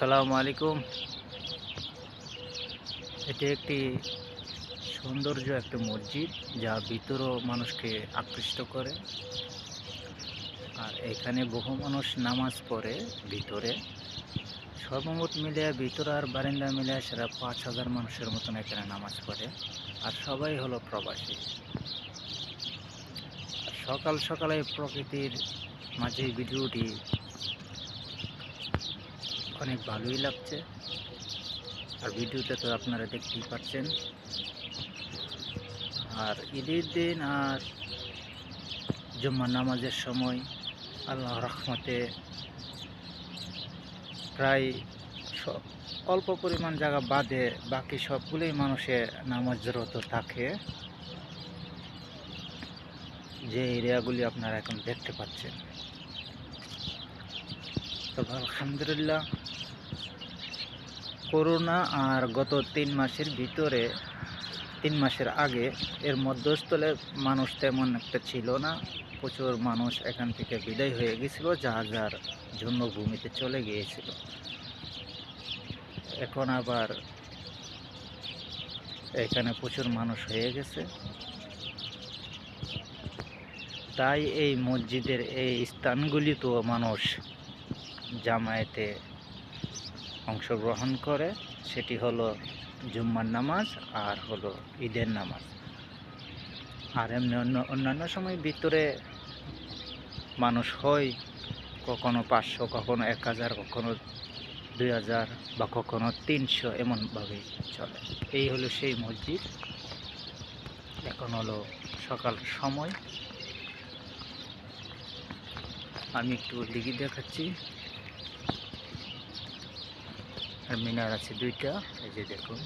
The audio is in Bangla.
আসসালামু আলাইকুম। এটি একটি সৌন্দর্য একটা মসজিদ যা ভিতরও মানুষকে আকৃষ্ট করে। আর এখানে বহু মানুষ নামাজ পড়ে ভিতরে। সর্বমোট মিলে ভিতরে আর বারিন্দা মিলে সেটা পাঁচ হাজার মানুষের মতন এখানে নামাজ পড়ে। আর সবাই হলো প্রবাসী। সকাল সকালে প্রকৃতির মাঝে ভিডিওটি অনেক ভালোই লাগছে। আর ভিডিওতে তো আপনারা দেখতেই পাচ্ছেন। আর ঈদের দিন আর জুম্মার নামাজের সময় আল্লাহ রহমতে প্রায় সব অল্প পরিমাণ জায়গা বাদে বাকি সবগুলোই মানুষের নামাজরত থাকে। যে এরিয়াগুলি আপনারা এখন দেখতে পাচ্ছেন। তবে আলহামদুলিল্লাহ, করোনা আর গত তিন মাসের ভিতরে, তিন মাসের আগে এর মধ্যস্থলে মানুষ তেমন একটা ছিল না। প্রচুর মানুষ এখান থেকে বিদায় হয়ে গেছিল যার যার জন্মভূমিতে চলে গিয়েছিল। এখন আবার এখানে প্রচুর মানুষ হয়ে গেছে। তাই এই মসজিদের এই স্থানগুলিতেও মানুষ জামায়াতে অংশগ্রহণ করে, সেটি হলো জুম্মার নামাজ আর হলো ঈদের নামাজ। আর এমনি অন্য, অন্যান্য সময় ভিতরে মানুষ হয়, কখনো পাঁচশো, কখনো এক হাজার, কখনো দুই হাজার বা কখনো তিনশো এমনভাবেই চলে। এই হলো সেই মসজিদ। এখন হলো সকাল সময়। আমি একটু দিকে দেখাচ্ছি। আর মিনার আছে দুইটা এই যে দেখুন।